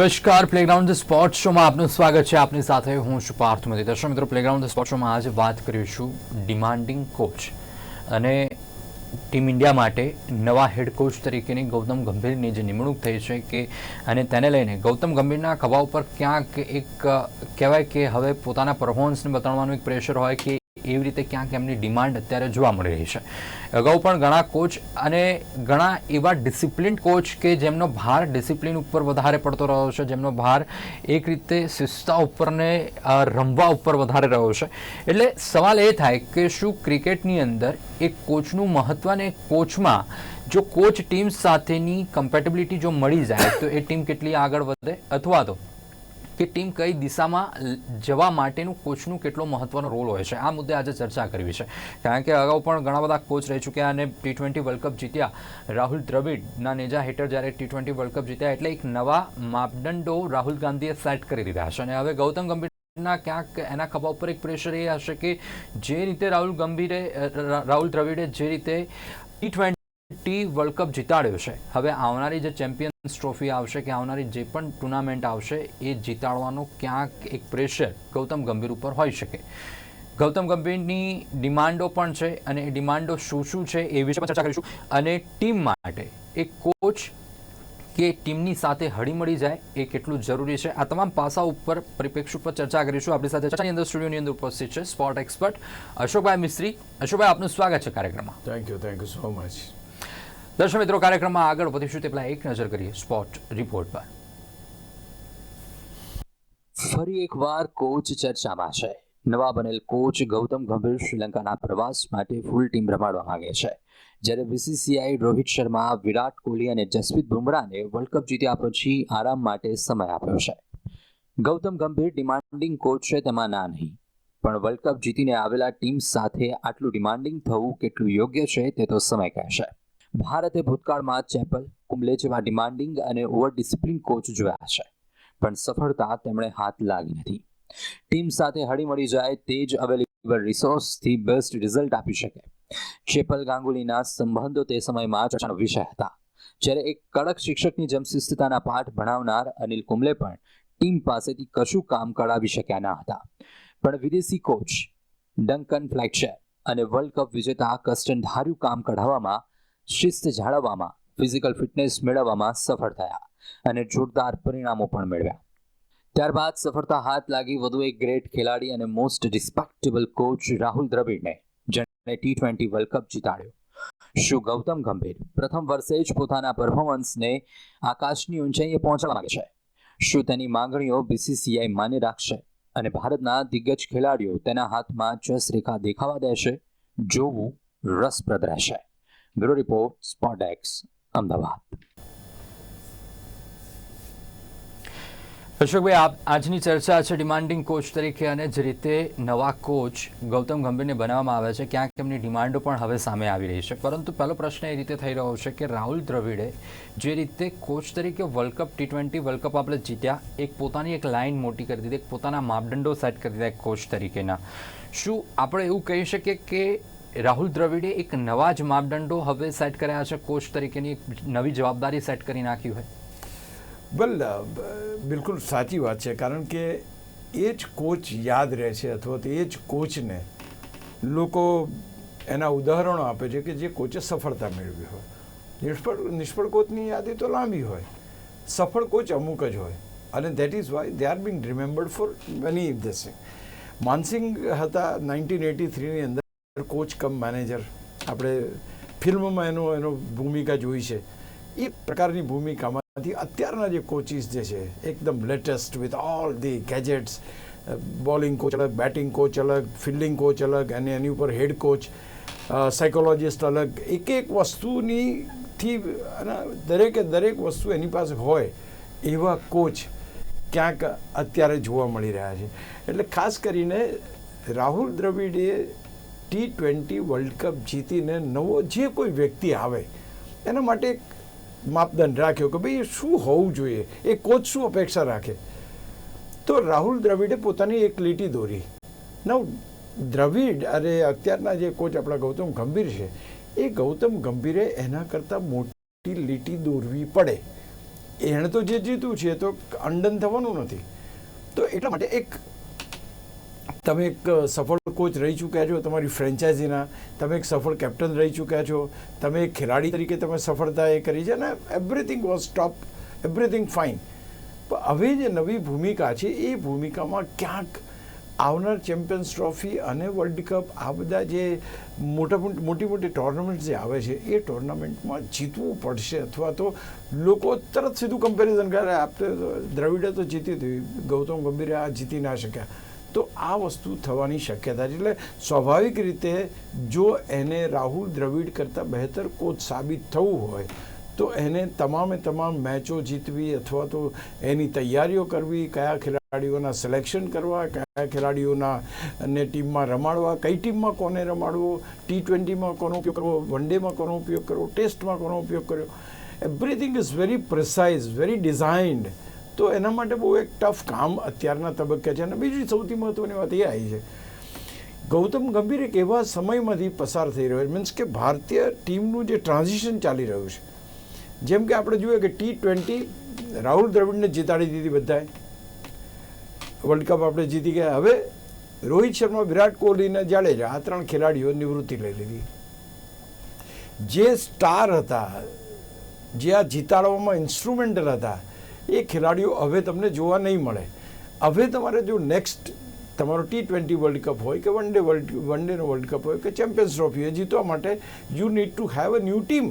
નમસ્કાર. Playground sport શોમાં આપનું સ્વાગત છે. આપની સાથે હું છું પાર્થ મધી દર્શક મિત્રો પ્લેગ્રાઉન્ડ સ્પોર્ટ શોમાં આજે વાત કરીશું ડિમાન્ડિંગ કોચ અને ટીમ ઇન્ડિયા માટે નવા હેડ કોચ તરીકેની ગૌતમ ગંભીરની જે નિમણૂક થઈ છે કે અને તેને લઈને ગૌતમ ગંભીરના ખભા ઉપર ક્યાંક એક, કહેવાય કે હવે પોતાના પરફોર્મન્સને બતાવવાનું એક પ્રેશર હોય કે એવી રીતે ક્યાંક એમની ડિમાન્ડ અત્યારે જોવા મળી રહી છે. અગાઉ પણ ઘણા કોચ અને ઘણા એવા ડિસિપ્લિન કોચ કે જેમનો ભાર ડિસિપ્લિન ઉપર વધારે પડતો રહ્યો છે, જેમનો ભાર એક રીતે શિસ્તા ઉપરને રમવા ઉપર વધારે રહ્યો છે. એટલે સવાલ એ થાય કે શું ક્રિકેટની અંદર એક કોચનું મહત્વ અને કોચમાં જો કોચ ટીમ સાથેની કમ્પેટેબિલિટી જો મળી જાય, તો એ ટીમ કેટલી આગળ વધે અથવા તો કે ટીમ કઈ દિશામાં જવા માટેનું કોચનું કેટલો મહત્વનો રોલ હોય છે? આ મુદ્દે આજે ચર્ચા કરવી છે. કારણ કે અગાઉ પણ ઘણા બધા કોચ રહી ચૂક્યા અને ટી ટ્વેન્ટી વર્લ્ડ કપ જીત્યા. રાહુલ દ્રવિડના નેજા હેઠળ જ્યારે ટી ટ્વેન્ટી વર્લ્ડ કપ જીત્યા એટલે એક નવા માપદંડો રાહુલ ગાંધીએ સેટ કરી દીધા છે. અને હવે ગૌતમ ગંભીર ના ક્યાંક એના ખભા ઉપર એક પ્રેશર એ હશે કે જે રીતે રાહુલ ગંભીરે રાહુલ દ્રવિડે જે રીતે ટી ટ્વેન્ટી વર્લ્ડ કપ જીતાડ્યો છે. હવે આવનારી જે ચેમ્પિયન્સ ટ્રોફી આવશે કે આવનારી જે પણ ટુર્નામેન્ટ આવશે, એ જીતાડવાનો ક્યાંક એક પ્રેશર ગૌતમ ગંભીર ઉપર હોઈ શકે. ગૌતમ ગંભીરની ડિમાન્ડો પણ છે અને એ ડિમાન્ડો શું શું છે એ વિશે ચર્ચા કરીશું. અને ટીમ માટે એક કોચ કે ટીમની સાથે હળીમળી જાય એ કેટલું જરૂરી છે? આ તમામ પાસા ઉપર પરિપ્રેક્ષ ઉપર ચર્ચા કરીશું. આપણી સાથે ચર્ચાની અંદર સ્ટુડિયોની અંદર ઉપસ્થિત છે સ્પોર્ટ એક્સપર્ટ અશોકભાઈ મિસ્ત્રી. અશોકભાઈ, આપનું સ્વાગત છે કાર્યક્રમમાં. Thank you thank you so much દર્શક મિત્રો, કાર્યક્રમમાં આગળ વધીશું. તે પહેલાં એક નજર કરીએ સ્પોર્ટ રિપોર્ટ પર. ફરી એકવાર કોચ ચર્ચામાં છે. નવા બનેલ કોચ ગૌતમ ગંભીર શ્રીલંકાના પ્રવાસ માટે ફૂલ ટીમ રમાડવા માંગે છે. જ્યારે બીસીસીઆઈ રોહિત શર્મા, વિરાટ કોહલી અને જસપ્રીત બુમરાહને વર્લ્ડ કપ જીત્યા પછી આરામ માટે સમય આપ્યો છે. ગૌતમ ગંભીર ડિમાન્ડિંગ કોચ છે, તેમાં ના નહીં. પણ વર્લ્ડ કપ જીતીને આવેલા ટીમ સાથે આટલું ડિમાન્ડિંગ થવું કેટલું યોગ્ય છે, તે તો સમય કહેશે ભારતે ભૂતકાળમાં ચેપલ કુંબલે જેવા ડિમાન્ડિંગ અને ઓવર ડિસિપ્લિન કોચ જોયા છે. પણ સફળતા તેમણે હાથ લાગી નથી. ટીમ સાથે હળીમળી જાય તે જ અવેલેબલ રિસોર્સથી બેસ્ટ રિઝલ્ટ આપી શકે. ચેપલ ગાંગુલીના સંબંધો તે સમયમાં ચર્ચાનો વિષય હતા. જ્યારે એક કડક શિક્ષકની જેમ શિસ્તતાના પાઠ ભણાવનાર અનિલ કુંબલે પણ ટીમ પાસેથી કશું કામ કઢાવી શક્યા ન હતા. પણ વિદેશી કોચ ડંકન ફ્લેક્ચર અને વર્લ્ડ કપ વિજેતા કસ્ટન ધાર્યું કામ કઢાવવામાં શિસ્ત જાળવવામાં ફિઝિકલ ફિટનેસ મેળવવામાં સફળ થયા અને જોરદાર પરિણામો પણ મેળવ્યા. ત્યારબાદ સફળતા હાથ લાગી વધુ એક ગ્રેટ ખેલાડી અને મોસ્ટ રિસ્પેક્ટેબલ કોચ રાહુલ દ્રવિડને જેણે ટી ટ્વેન્ટી વર્લ્ડ કપ જીતાડ્યો. શું ગૌતમ ગંભીર પ્રથમ વર્ષે જ પોતાના પરફોર્મન્સને આકાશની ઊંચાઈએ પહોંચવા માંગે છે? શું તેની માંગણીઓ બીસીસીઆઈ માન્ય રાખશે? અને ભારતના દિગ્ગજ ખેલાડીઓ તેના હાથમાં ચસ રેખા દેખાવા દેશે? જોવું રસપ્રદ રહેશે. બ્યુરો રિપોર્ટ સ્પોટેક્સ અમદાવાદ અશોકભાઈ આપ આજની ચર્ચા છે ડિમાન્ડિંગ કોચ તરીકે અને જે રીતે નવા કોચ ગૌતમ ગંભીરને બનાવવામાં આવે છે ક્યાંક એમની ડિમાન્ડો પણ હવે સામે આવી રહી છે પરંતુ પહેલો પ્રશ્ન એ રીતે થઈ રહ્યો છે કે રાહુલ દ્રવિડે જે રીતે કોચ તરીકે world cup T twenty world cup આપણે જીત્યા એક પોતાની એક લાઇન મોટી કરી દીધી એક પોતાના માપદંડો સેટ કરી દીધા એક કોચ તરીકેના શું આપણે એવું કહી શકીએ કે રાહુલ દ્રવિડે એક નવા જ માપદંડો હવે સેટ કર્યા છે. કોચ તરીકેની એક નવી જવાબદારી સેટ કરી નાખી હોય. વેલ બિલકુલ સાચી વાત છે. કારણ કે એ જ કોચ યાદ રહે છે અથવા તો એ જ કોચને લોકો એના ઉદાહરણો આપે છે કે જે કોચે સફળતા મેળવી હોય. નિષ્ફળ નિષ્ફળ કોચની યાદી તો લાંબી હોય. સફળ કોચ અમુક જ હોય. અને that is why they are being remembered for many Singh Mansingh હતા નાઇન્ટીન એટી થ્રીની અંદર. કોચ કમ મેનેજર આપણે ફિલ્મમાં એનો એનો ભૂમિકા જોઈ છે. એ પ્રકારની ભૂમિકામાંથી અત્યારના જે કોચિસ જે છે, એકદમ latest with all the gadgets bowling coach અલગ બેટિંગ કોચ અલગ ફિલ્ડિંગ કોચ અલગ, અને એની ઉપર હેડ કોચ સાયકોલોજિસ્ટ અલગ. એક એક વસ્તુની થી, અને દરેકે દરેક વસ્તુ એની પાસે હોય એવા કોચ ક્યાંક અત્યારે જોવા મળી રહ્યા છે. એટલે ખાસ કરીને રાહુલ દ્રવિડે ટી ટ્વેન્ટી વર્લ્ડ કપ જીતીને નવો જે કોઈ વ્યક્તિ આવે, એના માટે એક માપદંડ રાખ્યો કે ભાઈ શું હોવું જોઈએ, એ કોચ શું અપેક્ષા રાખે. તો રાહુલ દ્રવિડે પોતાની એક લીટી દોરી. નવ દ્રવિડ અરે અત્યારના જે કોચ આપણા ગૌતમ ગંભીર છે, એ ગૌતમ ગંભીરે એના કરતાં મોટી લીટી દોરવી પડે. એણે તો જે જીત્યું છે તો અંડન થવાનું નથી. તો એટલા માટે એક તમે એક સફળ કોચ રહી ચૂક્યા છો તમારી ફ્રેન્ચાઇઝીના, તમે એક સફળ કેપ્ટન રહી ચૂક્યા છો, તમે એક ખેલાડી તરીકે તમે સફળતા એ કરી છે અને everything was top everything fine પણ હવે જે નવી ભૂમિકા છે, એ ભૂમિકામાં ક્યાંક આવનાર ચેમ્પિયન્સ ટ્રોફી અને વર્લ્ડ કપ આ બધા જે મોટા મોટી મોટી ટુર્નામેન્ટ જે આવે છે, એ ટુર્નામેન્ટમાં જીતવું પડશે અથવા તો લોકો તરત સીધું કમ્પેરિઝન કરે આપણે દ્રવિડે તો જીતી હતી ગૌતમ ગંભીરે આ જીતી ના શક્યા. તો આ વસ્તુ થવાની શક્યતા છે. એટલે સ્વાભાવિક રીતે જો એને રાહુલ દ્રવિડ કરતાં બહેતર કોચ સાબિત થવું હોય, તો એને તમામે તમામ મેચો જીતવી અથવા તો એની તૈયારીઓ કરવી, કયા ખેલાડીઓના સિલેક્શન કરવા, કયા ખેલાડીઓના ને ટીમમાં રમાડવા, કઈ ટીમમાં કોને રમાડવો ટી ટ્વેન્ટીમાં કોનો ઉપયોગ કરવો વન ડેમાં કોનો ઉપયોગ કરવો, ટેસ્ટમાં કોનો ઉપયોગ કર્યો. Everything is very precise very designed તો એના માટે બહુ એક ટફ કામ અત્યારના તબક્કે છે અને બીજી સૌથી મહત્ત્વની વાત એ આવી છે. ગૌતમ ગંભીર એક એવા સમયમાંથી પસાર થઈ રહ્યો છે મીન્સ કે ભારતીય ટીમનું જે ટ્રાન્ઝિશન ચાલી રહ્યું છે. જેમ કે આપણે જોઈએ કે ટી ટ્વેન્ટી રાહુલ દ્રવિડને જીતાડી દીધી બધાએ. વર્લ્ડ કપ આપણે જીતી ગયા. હવે રોહિત શર્મા, વિરાટ કોહલીને જાડે જાડેજા આ ત્રણ ખેલાડીઓ નિવૃત્તિ લઈ લીધી. જે સ્ટાર હતા, જે આ જીતાડવામાં ઇન્સ્ટ્રુમેન્ટલ હતા એ ખેલાડીઓ હવે તમને જોવા નહીં મળે. હવે તમારે જો નેક્સ્ટ તમારો ટી ટ્વેન્ટી વર્લ્ડ કપ હોય કે વન ડે વર્લ્ડ વન ડેનો વર્લ્ડ કપ હોય કે ચેમ્પિયન્સ ટ્રોફી હોય, જીતવા માટે you need to have a new team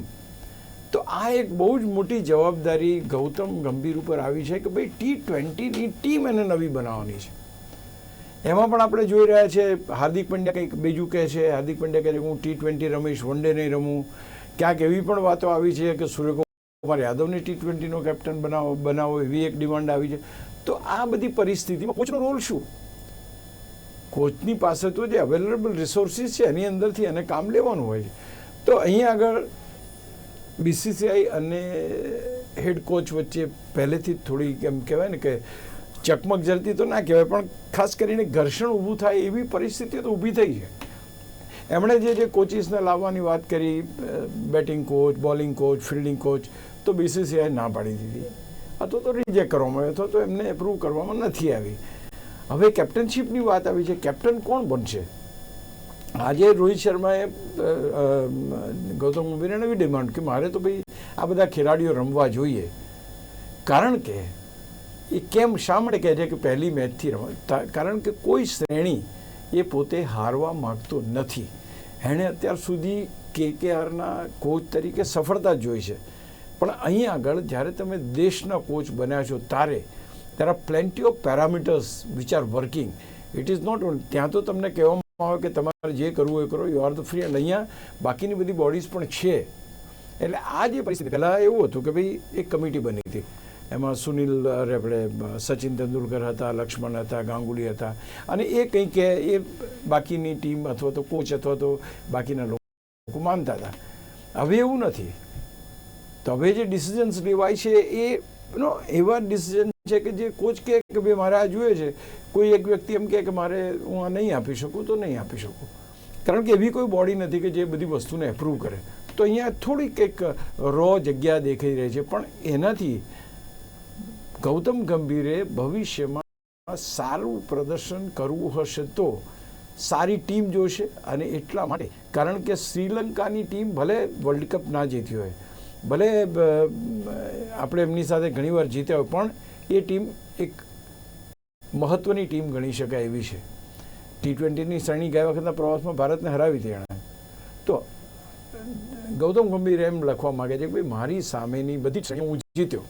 તો આ એક બહુ જ મોટી જવાબદારી ગૌતમ ગંભીર ઉપર આવી છે કે ભાઈ ટી ટ્વેન્ટીની ટીમ એને નવી બનાવવાની છે. એમાં પણ આપણે જોઈ રહ્યા છે, હાર્દિક પંડ્યા કંઈક બીજું કહે છે, હાર્દિક પંડ્યા કહે છે હું ટી ટ્વેન્ટી રમીશ વન ડે નહીં રમું. ક્યાંક એવી પણ વાતો આવી છે કે સૂર્યકુમાર યાદવને ટી ટ્વેન્ટીનો કેપ્ટન બનાવો બનાવો, એવી એક ડિમાન્ડ આવી છે. તો આ બધી પરિસ્થિતિમાં કોચનો રોલ શું? કોચની પાસે તો જે અવેલેબલ રિસોર્સિસ છે, એની અંદરથી એને કામ લેવાનું હોય છે. તો અહીં આગળ બીસીસીઆઈ અને હેડ કોચ વચ્ચે પહેલેથી જ થોડી એમ કહેવાય ને કે ચકમક જરતી તો ના કહેવાય, પણ ખાસ કરીને ઘર્ષણ ઊભું થાય એવી પરિસ્થિતિ તો ઊભી થઈ છે. એમણે જે જે કોચિસને લાવવાની વાત કરી batting coach bowling coach fielding coach તો બીસીસીઆઈ ના પાડી દીધી. અથવા તો રિજેક્ટ કરવામાં આવ્યો. અથવા તો એમને એપ્રૂવ કરવામાં નથી આવી. હવે કેપ્ટનશીપની વાત આવી છે. કેપ્ટન કોણ બનશે? આજે રોહિત શર્માએ ગૌતમ ગંભીરને એવી ડિમાન્ડ કે મારે તો ભાઈ આ બધા ખેલાડીઓ રમવા જોઈએ. કારણ કે એ કેમ શા માટે કહે છે કે પહેલી મેચથી રમવા? કારણ કે કોઈ શ્રેણી એ પોતે હારવા માગતો નથી. એણે અત્યાર સુધી કે કે કોચ તરીકે સફળતા જોઈ છે. પણ અહીં આગળ જ્યારે તમે દેશના કોચ બન્યા છો તારે, there plenty of parameters which are working. It is not only, ત્યાં તો તમને કહેવામાં આવે કે તમારે જે કરવું એ કરો યુ આર ધ ફ્રી અને અહીંયા બાકીની બધી બોડીઝ પણ છે. એટલે આ જે પરિસ્થિતિ, પહેલાં એવું હતું કે ભાઈ એક કમિટી બની હતી. એમાં સુનિલ આપણે સચિન તેંડુલકર હતા, લક્ષ્મણ હતા, ગાંગુલી હતા. અને એ કંઈક કે એ બાકીની ટીમ અથવા તો કોચ અથવા તો બાકીના લોકો માનતા હતા. હવે એવું નથી. તો હવે જે ડિસિઝન્સ લેવાય છે એ નો એવા ડિસિઝન છે કે જે કોચ કે ભાઈ, મારે આ જોઈએ છે. કોઈ એક વ્યક્તિ એમ કહે કે મારે, હું આ નહીં આપી શકું. તો નહીં આપી શકું. કારણ કે એવી કોઈ બોડી નથી કે જે બધી વસ્તુને એપ્રૂવ કરે. તો અહીંયા થોડી કંઈક રો જગ્યા દેખાઈ રહી છે. પણ એનાથી ગૌતમ ગંભીરે ભવિષ્યમાં સારું પ્રદર્શન કરવું હશે તો સારી ટીમ જોશે અને એટલા માટે. કારણ કે શ્રીલંકાની ટીમ ભલે વર્લ્ડ કપ ના જીતી હોય ભલે આપણે એમની સાથે ઘણીવાર જીત્યા હોય, પણ એ ટીમ એક મહત્ત્વની ટીમ ગણી શકાય એવી છે. ટી ટ્વેન્ટીની શ્રેણી ગયા વખતના પ્રવાસમાં ભારતને હરાવી હતી એણે. તો, ગૌતમ ગંભીર એમ લખવા માગે છે કે, ભાઈ, મારી સામેની બધી જ હું જીત્યો.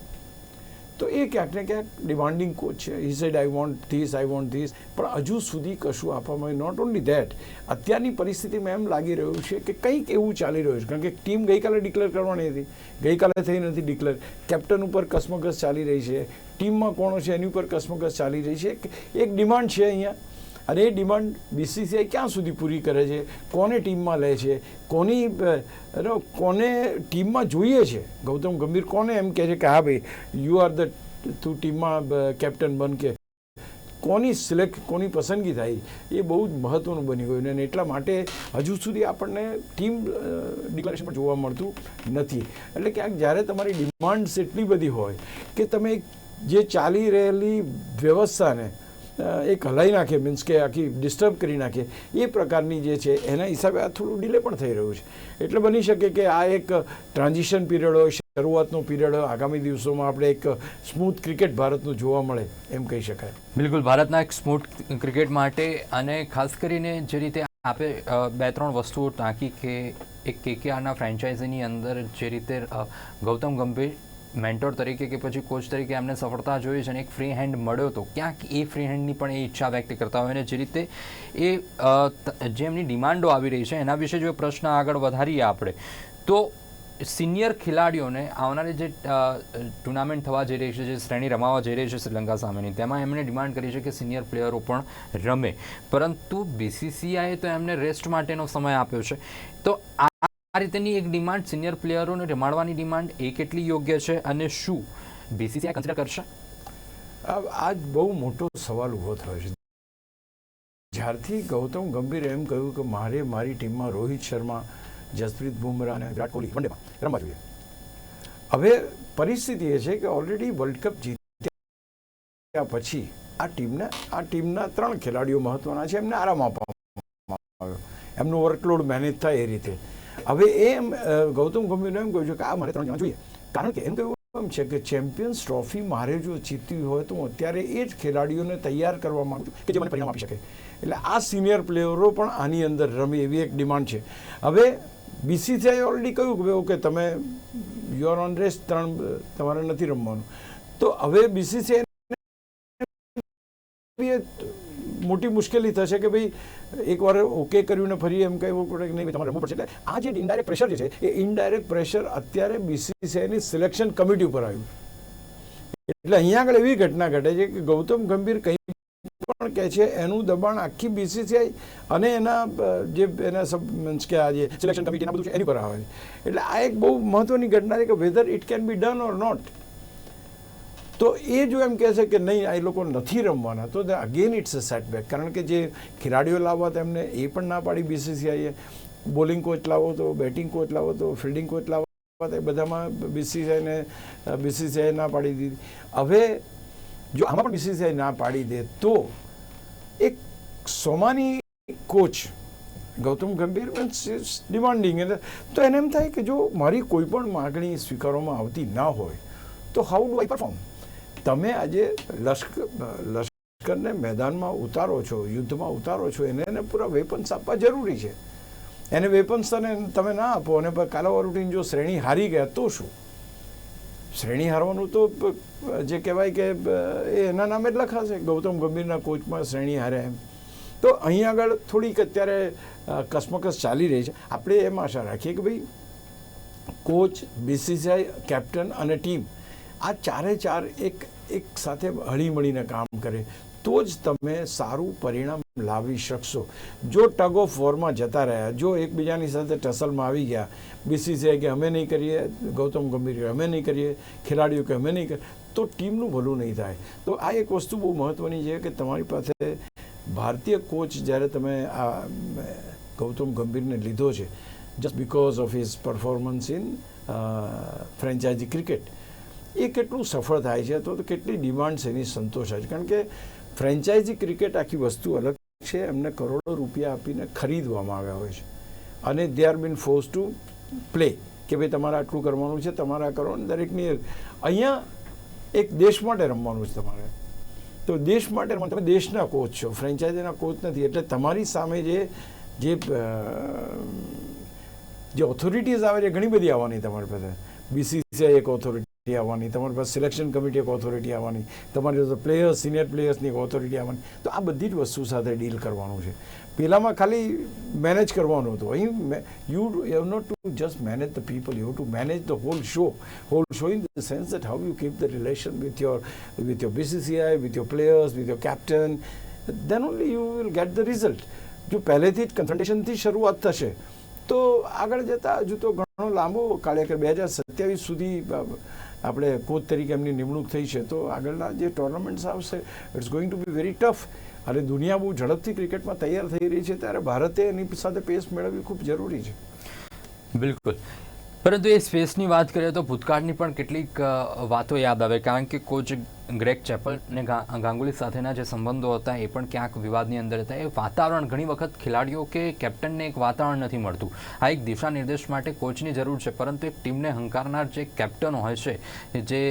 તો એ ક્યાંક ને ક્યાંક ડિમાન્ડિંગ કોચ છે. He said I want this I want this પણ હજુ સુધી કશું આપવામાં નોટ ઓનલી ધેટ અત્યારની પરિસ્થિતિમાં એમ લાગી રહ્યું છે કે કંઈક એવું ચાલી રહ્યું છે. કારણ કે ટીમ ગઈકાલે ડિક્લેર કરવાની હતી. ગઈકાલે થઈ નથી ડિક્લેર કેપ્ટન ઉપર કસમકસ ચાલી રહી છે. ટીમમાં કોણ છે એની ઉપર કસમકસ ચાલી રહી છે. એક- એક ડિમાન્ડ છે અહીંયા. અને એ ડિમાન્ડ બીસીસીઆઈ ક્યાં સુધી પૂરી કરે છે? કોને ટીમમાં લે છે? કોની કોને ટીમમાં જોઈએ છે? ગૌતમ ગંભીર કોને એમ કહે છે કે હા ભાઈ યુ આર ધ તું ટીમમાં કેપ્ટન બન કે. કોની સિલેક્ટ કોની પસંદગી થાય, એ બહુ જ મહત્ત્વનું બની ગયું અને એટલા માટે હજુ સુધી આપણને ટીમ ડિક્લેરેશન પણ જોવા મળતું નથી. એટલે ક્યાંક જ્યારે તમારી ડિમાન્ડ્સ એટલી બધી હોય કે તમે જે ચાલી રહેલી વ્યવસ્થાને એક હલાઈ નાખે મીન્સ કે આખી ડિસ્ટર્બ કરી નાખે. એ પ્રકારની જે છે, એના હિસાબે આ થોડું ડિલે પણ થઈ રહ્યું છે. એટલે બની શકે કે આ એક ટ્રાન્ઝિશન પીરિયડ હોય, શરૂઆતનો પીરિયડ હોય, આગામી દિવસોમાં આપણે એક સ્મૂથ ક્રિકેટ ભારતનું જોવા મળે, એમ કહી શકાય. બિલકુલ, ભારતના એક સ્મૂથ ક્રિકેટ માટે અને ખાસ કરીને જે રીતે આપે બે ત્રણ વસ્તુઓ ટાંકી કે એક કેકેઆરના ફ્રેન્ચાઇઝીની અંદર જે રીતે ગૌતમ ગંભીર મેન્ટોર તરીકે કે પછી કોચ તરીકે એમને સફળતા જોઈ છે અને એક ફ્રી હેન્ડ મળ્યો હતો ક્યાંક એ ફ્રી હેન્ડની પણ એ ઈચ્છા વ્યક્ત કરતા હોય અને જે રીતે એ જે એમની ડિમાન્ડો આવી રહી છે, એના વિશે જો પ્રશ્ન આગળ વધારીએ આપણે, તો સિનિયર ખેલાડીઓને આવનારી જે ટુર્નામેન્ટ થવા જઈ રહી છે, જે શ્રેણી રમાવા જઈ રહી છે શ્રીલંકા સામેની, તેમાં એમણે ડિમાન્ડ કરી છે કે સિનિયર પ્લેયરો પણ રમે. પરંતુ બીસીસીઆઈએ તો એમને રેસ્ટ માટેનો સમય આપ્યો છે. તો આ રીતેની એક ડિમાન્ડ સિનિયર પ્લેયરોને રમાડવાની ડિમાન્ડ એ કેટલી યોગ્ય છે અને શું? બીસીસીઆઈ કન્સિડર કરશે? આ બહુ મોટો સવાલ ઊભો થયો છે. જ્યારથી ગૌતમ ગંભીરે એમ કહ્યું કે મારે મારી ટીમમાં રોહિત શર્મા, જસપ્રીત બુમરાહ અને વિરાટ કોહલી વનડેમાં રમવા જોઈએ. હવે પરિસ્થિતિ એ છે કે ઓલરેડી વર્લ્ડ કપ જીત્યા પછી આ ટીમને આ ટીમના ત્રણ ખેલાડીઓ મહત્વના છે. એમને આરામ આપવામાં આવ્યો. એમનું વર્કલોડ મેનેજ થાય એ રીતે. હવે એમ ગૌતમ ગંભીરને એમ કહ્યું છે કે આ મારે ત્રણ જણા જોઈએ. કારણ કે એમ કહ્યું એમ છે કે ચેમ્પિયન્સ ટ્રોફી મારે જો જીતવી હોય તો હું અત્યારે એ જ ખેલાડીઓને તૈયાર કરવા માગું છું કે જે મને પરિણામ આપી શકે. એટલે આ સિનિયર પ્લેયરો પણ આની અંદર રમે એવી એક ડિમાન્ડ છે. હવે બીસીસીઆઈ ઓલરેડી કહ્યું કે ઓકે તમે યોર ઓન રેસ ત્રણ, તમારે નથી રમવાનું. તો હવે બીસીસીઆઈ મોટી મુશ્કેલી થશે કે ભાઈ, એકવાર ઓકે કર્યું ને ફરી એમ કહેવું પડે કે નહીં, તમારે રમવું પડશે. એટલે આ જે ઇનડાયરેક્ટ પ્રેશર છે, એ ઇનડાયરેક્ટ પ્રેશર અત્યારે બીસીસીઆઈની સિલેક્શન કમિટી ઉપર આવ્યું. એટલે અહીંયા આગળ એવી ઘટના ઘટે છે કે ગૌતમ ગંભીર કંઈ પણ કહે છે, એનું દબાણ આખી બીસીસીઆઈ અને એના જે એના સબ, મીન્સ કે આ જે સિલેક્શન કમિટી એના બધું છે, એની પર આવે છે. એટલે આ એક બહુ મહત્વની ઘટના છે કે whether it can be done or not તો એ જો એમ કહે છે કે નહીં, આ લોકો નથી રમવાના, તો અગેન ઇટ્સ અ સેટબેક કારણ કે જે ખેલાડીઓ લાવવા તેમને એ પણ ના પાડી બીસીસીઆઈએ બોલિંગ કોચ લાવો તો બેટિંગ કોચ લાવો તો ફિલ્ડિંગ કોચ લાવો એ બધામાં બીસીસીઆઈને બીસીસીઆઈ ના પાડી દીધી. હવે જો આમાં પણ બીસીસીઆઈ ના પાડી દે તો એક સોમાની કોચ ગૌતમ ગંભીર ડિમાન્ડિંગ એટલે તો એને એમ થાય કે જો મારી કોઈ પણ માગણી સ્વીકારવામાં આવતી ના હોય, તો હાઉ ડુ આઈ પરફોર્મ તમે આજે લશ્કર લશ્કરને મેદાનમાં ઉતારો છો, યુદ્ધમાં ઉતારો છો, એને એને પૂરા વેપન્સ આપવા જરૂરી છે. એને વેપન્સ તને તમે ના આપો, અને કાલાવા રૂટીન જો શ્રેણી હારી ગયા તો શું? શ્રેણી હારવાનું તો જે કહેવાય કે એ એના નામે જ લખાશે, ગૌતમ ગંભીરના કોચમાં શ્રેણી હારે એમ. તો અહીં આગળ થોડીક અત્યારે કસમકસ ચાલી રહી છે. આપણે એમ આશા રાખીએ કે ભાઈ, કોચ, બીસીસીઆઈ, કેપ્ટન અને ટીમ આ ચારે ચાર એક એક સાથે હળીમળીને કામ કરે, તો જ તમે સારું પરિણામ લાવી શકશો. જો ટગ ઓફ વોરમાં જતા રહ્યા, જો એકબીજાની સાથે ટસલમાં આવી ગયા, બીસીસીઆઈ કે અમે નહીં કરીએ, ગૌતમ ગંભીર કે અમે નહીં કરીએ, ખેલાડીઓ કે અમે નહીં કરીએ, તો ટીમનું ભલું નહીં થાય. તો આ એક વસ્તુ બહુ મહત્ત્વની છે કે તમારી પાસે ભારતીય કોચ જ્યારે તમે આ ગૌતમ ગંભીરને લીધો છે just because of his performance in franchise cricket એ કેટલું સફળ થાય છે અથવા તો કેટલી ડિમાન્ડ્સ એની સંતોષ છે. કારણ કે ફ્રેન્ચાઇઝી ક્રિકેટ આખી વસ્તુ અલગ છે, એમને કરોડો રૂપિયા આપીને ખરીદવામાં આવ્યા હોય છે. અને they are been force to play કે ભાઈ તમારે આટલું કરવાનું છે, તમારે કરવાનું, દરેકની અહીંયા એક દેશ માટે રમવાનું છે તમારે. તો દેશ માટે તમે દેશના કોચ છો ફ્રેન્ચાઇઝીના કોચ નથી, એટલે તમારી સામે જે જે જે ઓથોરિટીઝ આવે છે ઘણી બધી આવવાની તમારી પાસે. બીસીસીઆઈ એક ઓથોરિટી આવવાની, તમારી પાસે સિલેક્શન કમિટી એક ઓથોરિટી આવવાની, તમારી પાસે પ્લેયર્સ સિનિયર પ્લેયર્સની ઓથોરિટી આવવાની. તો આ બધી જ વસ્તુ સાથે ડીલ કરવાનું છે. પહેલાંમાં ખાલી મેનેજ કરવાનું હતું. અહીં you have not to just manage the people you to manage the whole show whole show in the sense that how you keep the relation with your with your BCCI with your players with your captain then only you will get the result જો પહેલેથી જ કન્સલ્ટેશનથી શરૂઆત થશે, તો આગળ જતાં હજુ તો ઘણો લાંબો કાળે કે બે હજાર સત્યાવીસ સુધી આપણે કોચ તરીકે એમની નિમણૂક થઈ છે. તો આગળના જે ટુર્નામેન્ટ્સ આવશે it's going to be very tough અને દુનિયા બહુ ઝડપથી ક્રિકેટમાં તૈયાર થઈ રહી છે, ત્યારે ભારતે એની સાથે પેસ મેળવવી ખૂબ જરૂરી છે. બિલકુલ. પરંતુ એ સ્પેસની વાત કરીએ તો ભૂતકાળની પણ કેટલીક વાતો યાદ આવે. કારણ કે કોચ ગ્રેગ ચેપલ ને ગાંગુલી સાથેના જે સંબંધો હતા એ પણ ક્યાંક વિવાદની અંદર હતા. એ વાતાવરણ ઘણી વખત ખેલાડીઓ કે કેપ્ટનને એક વાતાવરણ નથી મળતું. આ એક દિશા નિર્દેશ માટે કોચની જરૂર છે, પરંતુ એક ટીમને હંકારનાર જે કેપ્ટન હોય છે, જે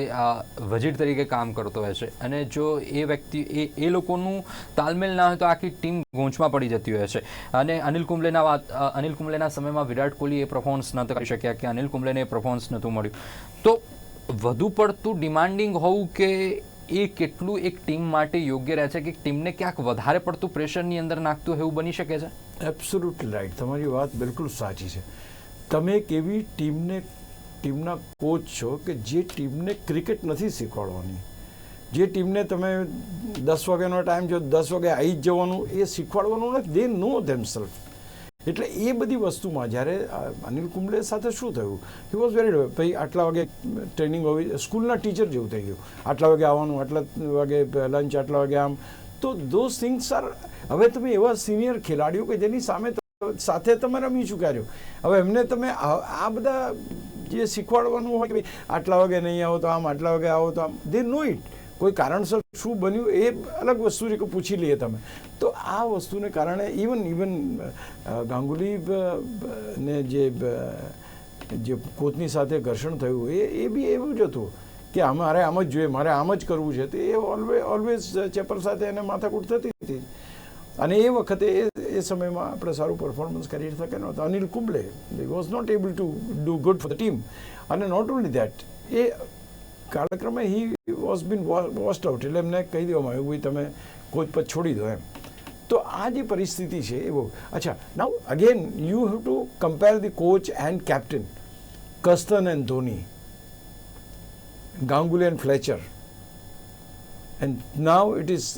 વજીર તરીકે કામ કરતો હોય છે અને જો એ વ્યક્તિ, એ એ લોકોનું તાલમેલ ના હોય તો આખી ટીમ ગૂંચમાં પડી જતી હોય છે. અને અનિલ કુંબલેના વાત અનિલ કુંબલેના સમયમાં વિરાટ કોહલી એ પરફોર્મન્સ નહોતા કરી શક્યા કે અનિલ કુંબલેને એ પરફોર્મન્સ નહોતું મળ્યું. તો વધુ પડતું ડિમાન્ડિંગ હોવું કે એ કેટલું એક ટીમ માટે યોગ્ય રહે છે કે ટીમને ક્યાંક વધારે પડતું પ્રેશરની અંદર નાખતું એવું બની શકે છે? એબ્સોલ્યુટલી રાઈટ તમારી વાત બિલકુલ સાચી છે. તમે એક એવી ટીમને, ટીમના કોચ છો કે જે ટીમને ક્રિકેટ નથી શીખવાડવાની. જે ટીમને તમે દસ વાગ્યાનો ટાઈમ જો દસ વાગે આવી જ જવાનું, એ શીખવાડવાનું નથી. દે નો ધેમસેલ્ફ એટલે એ બધી વસ્તુમાં જ્યારે અનિલ કુંબલે સાથે શું થયું? હી વોઝ વેરી ભાઈ, આટલા વાગે ટ્રેનિંગ હોવી સ્કૂલના ટીચર જેવું થઈ ગયું. આટલા વાગે આવવાનું, આટલા વાગે લંચ આટલા વાગે આમ. તો ધોઝ થિંગ્સ આર હવે તમે એવા સિનિયર ખેલાડીઓ કે જેની સામે સાથે તમે રમી ચૂક્યા છો. હવે એમને તમે આ બધા જે શીખવાડવાનું હોય કે ભાઈ, આટલા વાગે નહીં આવો તો આમ, આટલા વાગે આવો તો આમ દે નો ઇટ કોઈ કારણસર શું બન્યું એ અલગ વસ્તુ છે કે પૂછી લઈએ તમે. તો આ વસ્તુને કારણે ઇવન ઇવન ગાંગુલી ને જે જે કોચની સાથે ઘર્ષણ થયું એ એ બી એવું જ હતું કે અમારે આમ જ જોઈએ, મારે આમ જ કરવું છે. તો એ ઓલવે ઓલવેઝ ચેપર સાથે એને માથાકૂટ થતી હતી. અને એ વખતે એ એ સમયમાં આપણે સારું પરફોર્મન્સ કરી શકે નહોતા Anil Kumble was not able to do good for the team અને નોટ ઓનલી દેટ એ કાળક્રમે he was been washed out એટલે એમને કહી દેવામાં આવ્યું, ભાઈ તમે કોચ પદ છોડી દો એમ. તો આ જે પરિસ્થિતિ છે એ બહુ, અચ્છા now again you have to compare the coach and captain Kirsten and Dhoni Ganguly and Fletcher and now it is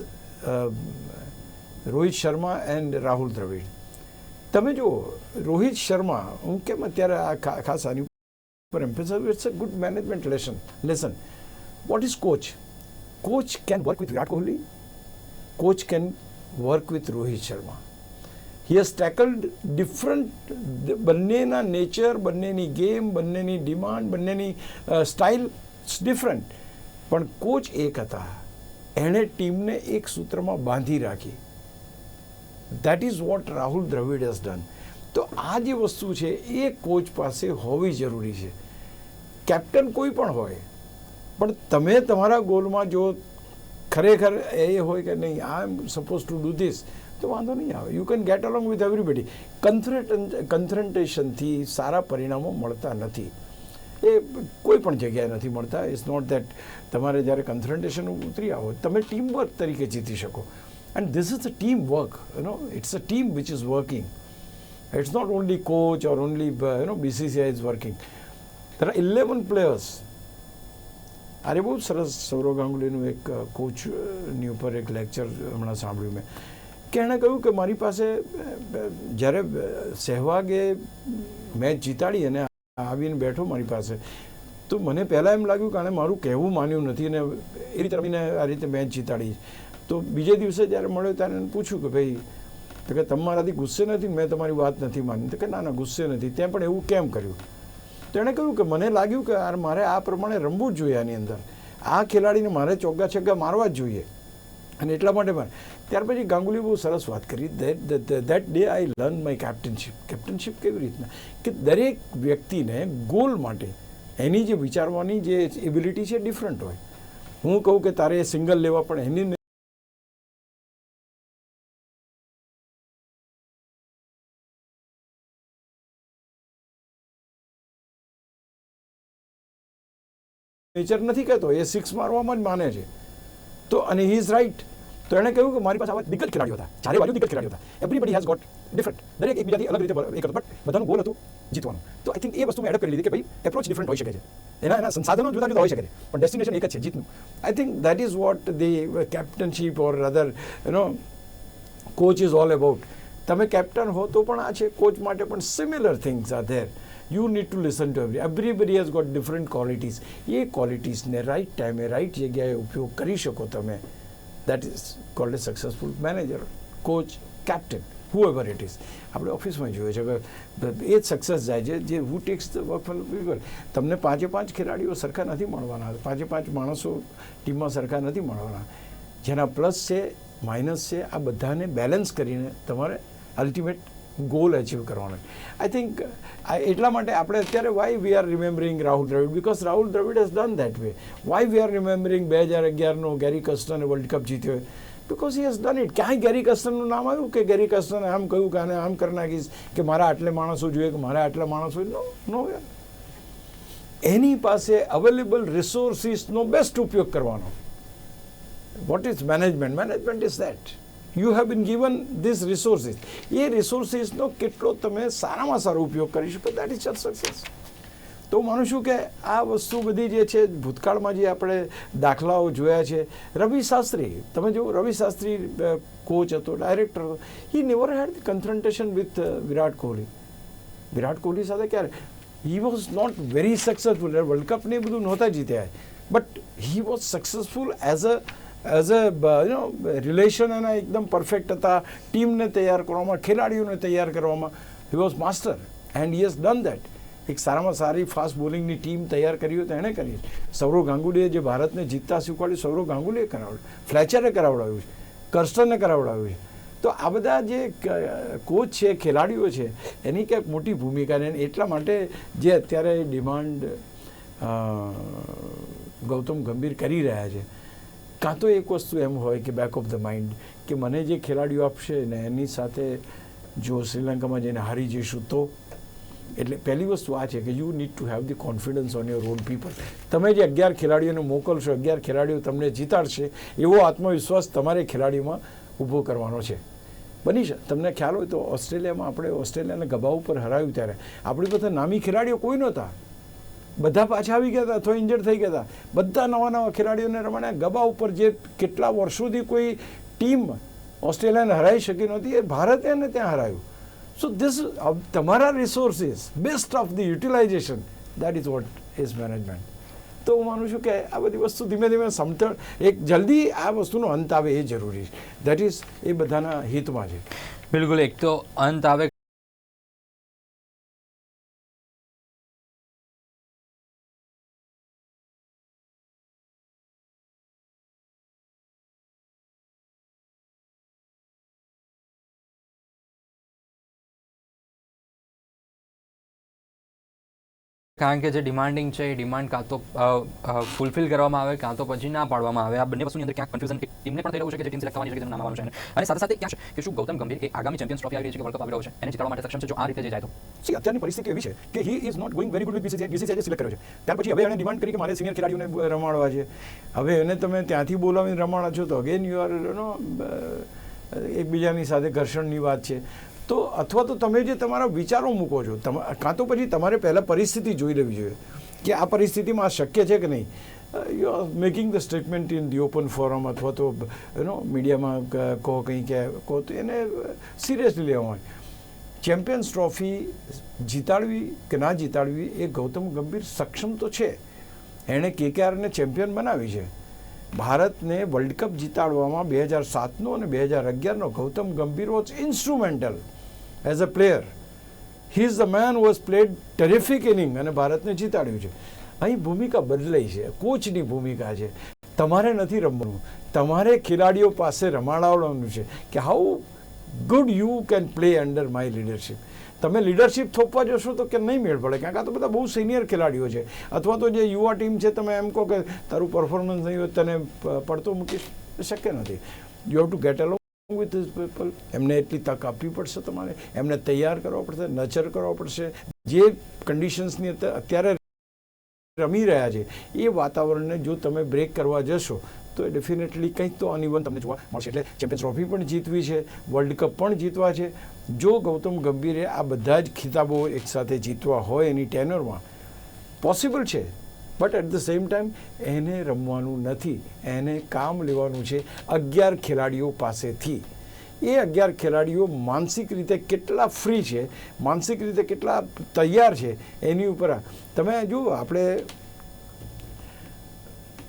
Rohit Sharma and Rahul Dravid તમે જુઓ રોહિત શર્મા હું કેમ અત્યારે આ ખાસ આની ઉપર emphasis, it's a good management lesson lesson what is coach coach can work with Virat Kohli. coach can work with Rohit Sharma. He has tackled different બંનેના નેચર બંનેની ગેમ બંનેની ડિમાન્ડ બંનેની સ્ટાઇલ ડિફરન્ટ પણ coach એક હતા એણે ટીમને એક સૂત્રમાં બાંધી રાખી that is what Rahul Dravid has done તો આ જે વસ્તુ છે એ કોચ પાસે હોવી જરૂરી છે કેપ્ટન કોઈ પણ હોય, પણ તમે તમારા ગોલમાં જો ખરેખર એ હોય કે નહીં I am suppose to do this તો વાંધો નહીં આવે. You can get along with everybody કન્ફ્રન્ટેશનથી સારા પરિણામો મળતા નથી. એ કોઈ પણ જગ્યાએ નથી મળતા. ઇટ્સ નોટ દેટ તમારે જ્યારે કન્ફ્રન્ટેશન ઉતરી આવો તમે ટીમ વર્ક તરીકે જીતી શકો. And this is a team work you know it's a team which is working it's not only coach or only you know BCCI is working there are 11 players. અરે બહુ સરસ સૌરવ ગાંગુલીનું એક કોચની ઉપર એક લેક્ચર હમણાં સાંભળ્યું મેં. કે એણે કહ્યું કે મારી પાસે જ્યારે સહેવાગે મેચ જીતાડી અને આવીને બેઠો મારી પાસે, તો મને પહેલાં એમ લાગ્યું કે મારું કહેવું માન્યું નથી અને એ રીતે રમીને આ રીતે મેચ જીતાડી. તો બીજે દિવસે જ્યારે મળ્યો ત્યારે એને પૂછ્યું કે ભાઈ, તો કે તમારાથી ગુસ્સે નથી, મેં તમારી વાત નથી માની. તો કે ના ના, ગુસ્સે નથી. ત્યાં પણ એવું કેમ કર્યું? તો એણે કહ્યું કે મને લાગ્યું કે યાર મારે આ પ્રમાણે રમવું જ જોઈએ આની અંદર. આ ખેલાડીને મારે ચોગ્ગા છગ્ગા મારવા જ જોઈએ. અને એટલા માટે પણ. ત્યાર પછી ગાંગુલી બહુ સરસ વાત કરી. That that day I learn my captaincy captaincy કેવી રીતના? કે દરેક વ્યક્તિને ગોલ માટે એની જે વિચારવાની જે એબિલિટી છે ડિફરન્ટ હોય. હું કહું કે તારે સિંગલ લેવા પણ એની નેચર નથી કહેતો, એ સિક્સ મારવામાં જ માને છે. તો અને હી ઇઝ રાઈટ તો એણે કહ્યું કે મારી પાસે આવા દિગ્ગજ ખેલાડીઓ હતા. ચારે બાજુ દિગ્ગજ ખેલાડીઓ હતા. એવરીબડી હેઝ ગોટ ડિફરન્ટ દરેક એકબીજાથી અલગ રીતે એક હતું બટ બધાનું ગોલ હતું જીતવાનું. તો આઈ થિંક એ વસ્તુ મેં એડપ કરી લીધી કે ભાઈ એપ્રોચ ડિફરન્ટ હોઈ શકે છે. એના એના સંસાધનો જુદા જુદા હોઈ શકે છે. પણ ડેસ્ટિનેશન એક જ છે, જીતનું. I think that is what the captaincy or other you know coach is all about તમે કેપ્ટન હો તો પણ આ છે કોચ માટે પણ similar things are there you need to listen to every everybody has got different qualities એ ક્વોલિટીઝને રાઈટ ટાઈમે રાઈટ જગ્યાએ ઉપયોગ કરી શકો તમે that is called a successful manager coach captain whoever it is આપણે ઓફિસમાં જોઈએ છે એ જ સક્સેસ જાય છે જે who takes the work from people તમને પાંચે પાંચ ખેલાડીઓ સરખા નથી મળવાના પાંચે પાંચ માણસો ટીમમાં સરખા નથી મળવાના જેના પ્લસ છે માઇનસ છે આ બધાને બેલેન્સ કરીને તમારે અલ્ટિમેટ ગોલ અચીવ કરવાનો આઈ થિંક એટલા માટે આપણે અત્યારે why we are remembering Rahul Dravid because Rahul Dravid has done that way why we are remembering બે હજાર અગિયારનો ગેરી કસ્ટને વર્લ્ડ કપ જીત્યો? Because he has done it ક્યાંય ગેરી કસ્ટનનું નામ આવ્યું કે ગેરી કસ્ટને આમ કહ્યું કે આને આમ કરી નાખીશ કે મારા આટલે માણસો જોઈએ કે મારા આટલા માણસો નો નો એની પાસે અવેલેબલ રિસોર્સિસનો બેસ્ટ ઉપયોગ કરવાનો. What is management management is that you have been given this resources એ રિસોર્સિસનો કેટલો તમે સારામાં સારો ઉપયોગ કરી શકો દેટ ઇઝ સક્સેસ તો માનું છું કે આ વસ્તુ બધી જે છે, ભૂતકાળમાં જે આપણે દાખલાઓ જોયા છે, રવિ શાસ્ત્રી, તમે જો રવિ શાસ્ત્રી કોચ હતો ડાયરેક્ટર હતો he never had confrontation with Virat Kohli. Virat Kohli સાથે ક્યારે? He was not very successful world cup ને એ બધું નહોતા જીત્યા. But he was successful as a as a you know relation એના એકદમ પરફેક્ટ હતા. ટીમને તૈયાર કરવામાં, ખેલાડીઓને તૈયાર કરવામાં. He was master and he has done that એક સારામાં સારી ફાસ્ટ બોલિંગની ટીમ તૈયાર કરી હોય તો એણે કરી સૌરવ ગાંગુલીએ જે ભારતને જીતતા શીખવાડ્યું, સૌરવ ગાંગુલીએ કરાવડ્યું ફ્લેચરે કરાવડાવ્યું છે. કર્સ્ટને કરાવડાવ્યું છે. તો આ બધા જે કોચ છે, ખેલાડીઓ છે, એની કંઈક મોટી ભૂમિકા ને એટલા માટે જે અત્યારે ડિમાન્ડ ગૌતમ ગંભીર કરી રહ્યા છે. કાં તો એક વસ્તુ એમ હોય કે બેક ઓફ ધ માઇન્ડ કે મને જે ખેલાડીઓ આપશે ને એની સાથે જો શ્રીલંકામાં જઈને હારી જઈશું તો? એટલે પહેલી વસ્તુ આ છે કે you need to have the confidence on your on people તમે જે અગિયાર ખેલાડીઓને મોકલશો, અગિયાર ખેલાડીઓ તમને જીતાડશે, એવો આત્મવિશ્વાસ તમારે ખેલાડીઓમાં ઊભો કરવાનો છે. બની છે તમને ખ્યાલ હોય તો ઓસ્ટ્રેલિયામાં આપણે ઓસ્ટ્રેલિયાને ગભા ઉપર હરાવ્યું ત્યારે. આપણી પાસે નામી ખેલાડીઓ કોઈ નહોતા. બધા પાછા આવી ગયા હતા અથવા ઇન્જર્ડ થઈ ગયા હતા. બધા નવા નવા ખેલાડીઓને રમાડ્યા. ગબા ઉપર જે કેટલા વર્ષોથી કોઈ ટીમ ઓસ્ટ્રેલિયાને હરાઈ શકી નહોતી, એ ભારતે એને ત્યાં હરાયું સો ધીસ તમારા resources best of the utilization that is what is management તો હું માનું છું કે આ બધી વસ્તુ ધીમે ધીમે સમતળ, એક જલ્દી આ વસ્તુનો અંત આવે એ જરૂરી છે. દેટ ઇઝ એ બધાના હિતમાં છે. બિલકુલ, એક તો અંત આવે કારણ કે જે ડિમાન્ડિંગ છે, એ ડિમાન્ડ કાં તો ફૂલફિલ કરવામાં આવે, કાં તો પછી ના પાડવામાં આવે. આ બંને વસ્તુની અંદર ક્યાંક કન્ફ્યુઝન ટીમને પણ થઈ રહ્યું છે કે જે ટીમ સિલેક્ટ થવાની છે કે નામ છે અને સાથે સાથે ક્યાં છે કે શું ગૌતમ ગંભીર કે આગામી ચેમ્પિયન્સ ટ્રોફી આવી રહી છે કે વર્લ્ડ કપ આવી રહ્યો છે, એને જીતવા માટે સક્ષમ છે, જો આ રીતે જાય તો? સી, અત્યારની પરિસ્થિતિ એવી છે કે he is not going very good with BCCI BCCI select કર્યો છે. ત્યાર પછી હવે એને ડિમાન્ડ કરી કે મારે સિનિયર ખેલાડીઓને રમાડવા છે. હવે એને તમે ત્યાંથી બોલાવીને રમાડો છો તો અગેન યુ આર નો એકબીજાની સાથે ઘર્ષણની વાત છે. તો અથવા તો તમે જે તમારા વિચારો મૂકો છો કાં તો પછી તમારે પહેલાં પરિસ્થિતિ જોઈ લેવી જોઈએ કે આ પરિસ્થિતિમાં આ શક્ય છે કે નહીં. You are making the statement in the open forum અથવા તો એનો મીડિયામાં કહો કંઈ કે, કહો તો એને સિરિયસલી લેવા હોય. ચેમ્પિયન્સ ટ્રોફી જીતાડવી કે ના જીતાડવી એ ગૌતમ ગંભીર સક્ષમ તો છે. એણે કેકેઆરને ચેમ્પિયન બનાવી છે. ભારતને વર્લ્ડ કપ જીતાડવામાં બે હજાર સાતનો અને બે હજાર અગિયારનો Gautam Gambhir was instrumental as a player he is the man was played terrific inning અને ભારતને જીતાડ્યું છે. અહીં ભૂમિકા બદલાઈ છે. કોચની ભૂમિકા છે. તમારે નથી રમવાનું. તમારે ખેલાડીઓ પાસે રમાડાવવાનું છે કે how good you can play under my leadership તમે લીડરશિપ થોપવા જશો તો કે નહીં મેળ પડે? કારણ કે આ તો બધા બહુ સિનિયર ખેલાડીઓ છે. અથવા તો જે યુવા ટીમ છે, તમે એમ કહો કે તારું પરફોર્મન્સ નહીં હોય તને પડતો મૂકી શક્ય નથી. You have to get along with this people એમને એટલી તક આપવી પડશે તમારે. એમને તૈયાર કરવા પડશે નચર કરવા પડશે. જે કન્ડિશન્સની અત્યારે રમી રહ્યા છે, એ વાતાવરણને જો તમે બ્રેક કરવા જશો તો એ ડેફિનેટલી કંઈક તો અનિવન તમને જોવા મળશે. એટલે ચેમ્પિયન્સ ટ્રોફી પણ જીતવી છે વર્લ્ડ કપ પણ જીતવા છે. જો ગૌતમ ગંભીરે આ બધા જ ખિતાબો એકસાથે જીતવા હોય એની ટેનરમાં પોસિબલ છે. But at the same time એને રમવાનું નથી. એને કામ લેવાનું છે અગિયાર ખેલાડીઓ પાસેથી. એ અગિયાર ખેલાડીઓ માનસિક રીતે કેટલા ફ્રી છે, માનસિક રીતે કેટલા તૈયાર છે, એની ઉપર તમે જુઓ, આપણે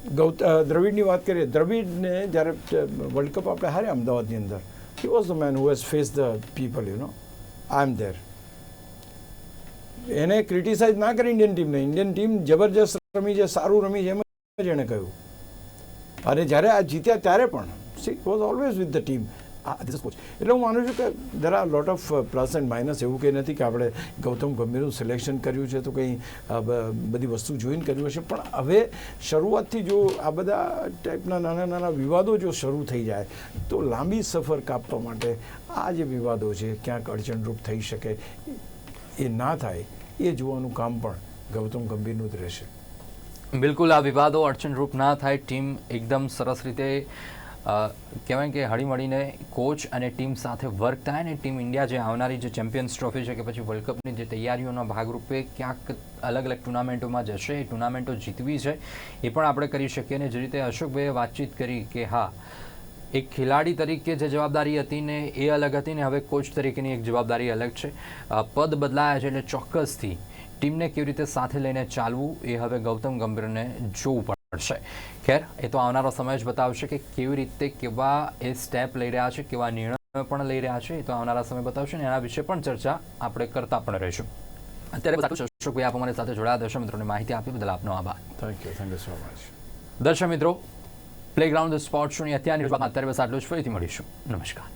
અ, દ્રવિડની વાત કરીએ દ્રવિડને જ્યારે વર્લ્ડ કપ આપણે હાર્યા અમદાવાદની અંદર he was the man who has face the people you know I am there એને ક્રિટિસાઇઝ ના કરી ઇન્ડિયન ટીમને ઇન્ડિયન ટીમ જબરજસ્ત રમી છે સારું રમી છે એમ જ એણે કહ્યું. અને જ્યારે આ જીત્યા ત્યારે પણ she was always with the team this coach એટલે હું માનું છું કે there are lot of plus and minus એવું કંઈ નથી કે આપણે ગૌતમ ગંભીરનું સિલેક્શન કર્યું છે તો કંઈ બધી વસ્તુ જોઈને કર્યું હશે. પણ હવે શરૂઆતથી જો આ બધા ટાઈપના નાના નાના વિવાદો જો શરૂ થઈ જાય, તો લાંબી સફર કાપવા માટે આ જે વિવાદો છે, ક્યાંક અડચણરૂપ થઈ શકે, એ ના થાય, એ જોવાનું કામ પણ ગૌતમ ગંભીરનું જ રહેશે. બિલકુલ, આ વિવાદો અડચણરૂપ ના થાય. ટીમ એકદમ સરસ રીતે કહેવાય કે હળીમળીને કોચ અને ટીમ સાથે વર્ક થાય ને ટીમ ઇન્ડિયા જે આવનારી જે ચેમ્પિયન્સ ટ્રોફી છે કે પછી વર્લ્ડ કપની જે તૈયારીઓના ભાગરૂપે ક્યાંક અલગ અલગ ટુર્નામેન્ટોમાં જશે, એ ટુર્નામેન્ટો જીતવી છે, એ પણ આપણે કરી શકીએ. અને જે રીતે અશોકભાઈએ વાતચીત કરી કે હા, એક ખેલાડી તરીકે જે જવાબદારી હતી ને એ અલગ હતી ને હવે કોચ તરીકેની એક જવાબદારી અલગ છે. પદ બદલાયા છે એટલે ચોક્કસથી ટીમને કેવી રીતે સાથે લઈને ચાલવું એ હવે ગૌતમ ગંભીરને જોવું પડશે ખેર એ તો આવનારો સમય જ બતાવશે કે કેવી રીતે કેવા એ સ્ટેપ લઈ રહ્યા છે કેવા નિર્ણયો પણ લઈ રહ્યા છે એ તો આવનારા સમય બતાવશે અને એના વિશે પણ ચર્ચા આપણે કરતા પણ રહીશું. અત્યારે. અશોકભાઈ આપ અમારી સાથે જોડાયા દર્શક મિત્રોને માહિતી આપી બદલ આપનો આભાર. Thank you thank you so much દર્શક મિત્રો પ્લેગ્રાઉન્ડ સ્પોર્ટ શોની અત્યારની અત્યારે બસ આટલું જ ફરીથી મળીશું. નમસ્કાર.